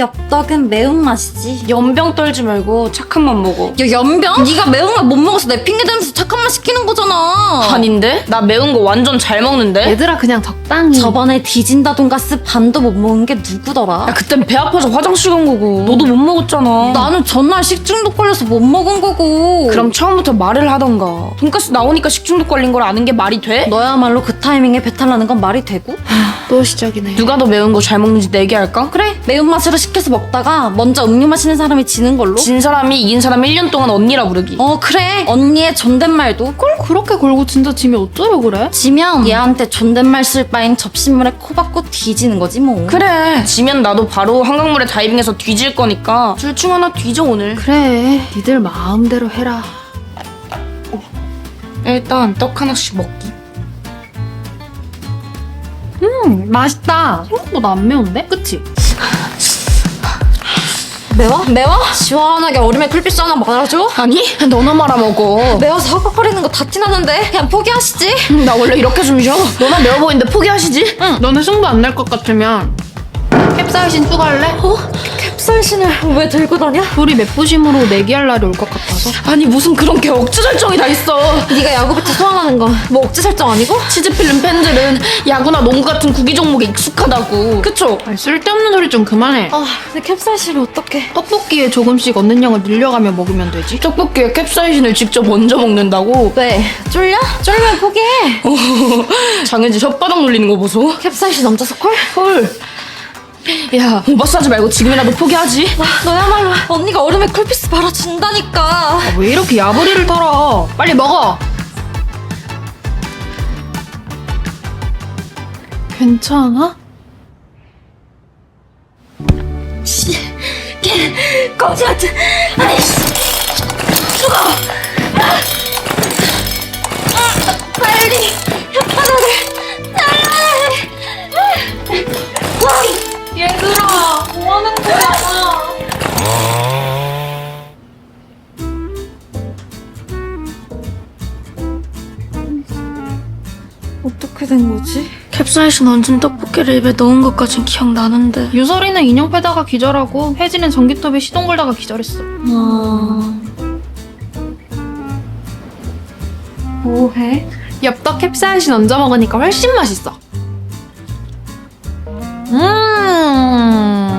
엽떡은 매운맛이지. 연병 떨지 말고 착한 맛 먹어. 야 연병? 네가 매운맛 못 먹어서 내 핑계 대면서 착한 맛 시키는 거잖아. 아닌데? 나 매운 거 완전 잘 먹는데? 얘들아 그냥 적당히. 저번에 디진다 돈가스 반도 못 먹은 게 누구더라? 야, 그땐 배 아파서 화장실 간 거고. 너도 못 먹었잖아. 나는 전날 식중독 걸려서 못 먹은 거고. 그럼 처음부터 말을 하던가. 돈가스 나오니까 식중독 걸린 걸 아는 게 말이 돼? 너야말로 그 타이밍에 배탈 나는 건 말이 되고? 또 시작이네. 누가 더 매운 거 잘 먹는지 내기할까? 그래 매운맛으로 시켜서 먹다가 먼저 음료 마시는 사람이 지는 걸로? 진 사람이 이긴 사람 1년 동안 언니라 부르기. 어 그래 언니의 존댓말도 걸 그렇게 걸고 진짜 지면 어쩌려 그래? 지면 얘한테 존댓말 쓸 바엔 접신물에 코 박고 뒤지는 거지 뭐 그래. 지면 나도 바로 한강물에 다이빙해서 뒤질 거니까 둘 중 하나 뒤져 오늘. 그래. 니들 마음대로 해라. 일단 떡 하나씩 먹기. 음 맛있다. 생각보다 안 매운데? 그치? 매워? 매워? 시원하게 얼음에 쿨피쉬 하나 말아줘? 아니? 너나 말아 먹어. 매워서 헉헉거리는 거 다 티나는데 그냥 포기하시지 나 원래 이렇게 숨 쉬어. 너나 매워 보이는데 포기하시지? 응. 너네 승부 안 날 것 같으면 캡사이신 추가할래? 어? 캡사이신을 왜 들고 다녀? 둘이 맵부심으로 내기할 날이 올 것 같아서. 아니 무슨 그런 게 억지 설정이 다 있어. 네가 야구부터 소환하는 거 뭐 억지 설정 아니고? 치즈필름 팬들은 야구나 농구 같은 구기 종목에 익숙하다고. 그쵸? 아니, 쓸데없는 소리 좀 그만해. 아 근데 캡사이신을 어떡해 떡볶이에 조금씩 얻는 양을 늘려가며 먹으면 되지. 떡볶이에 캡사이신을 직접 먼저 먹는다고? 왜? 쫄려? 쫄면 포기해 장은지 혓바닥 눌리는 거 보소. 캡사이신 얹어서 콜? 헐. 야, 하지 말고 지금이라도 포기하지. 아, 너야말로 언니가 얼음에 쿨피스 바라준다니까 아, 왜 이렇게 야부리를 털어? 빨리 먹어. 괜찮아? 거지 같은 아이씨 어떻게 된 거지? 캡사이신 얹은 떡볶이를 입에 넣은 것까진 기억나는데. 유설이는 인형 패다가 기절하고 혜진은 전기톱에 시동 걸다가 기절했어. 아... 뭐해? 엽떡 캡사이신 얹어 먹으니까 훨씬 맛있어. 음.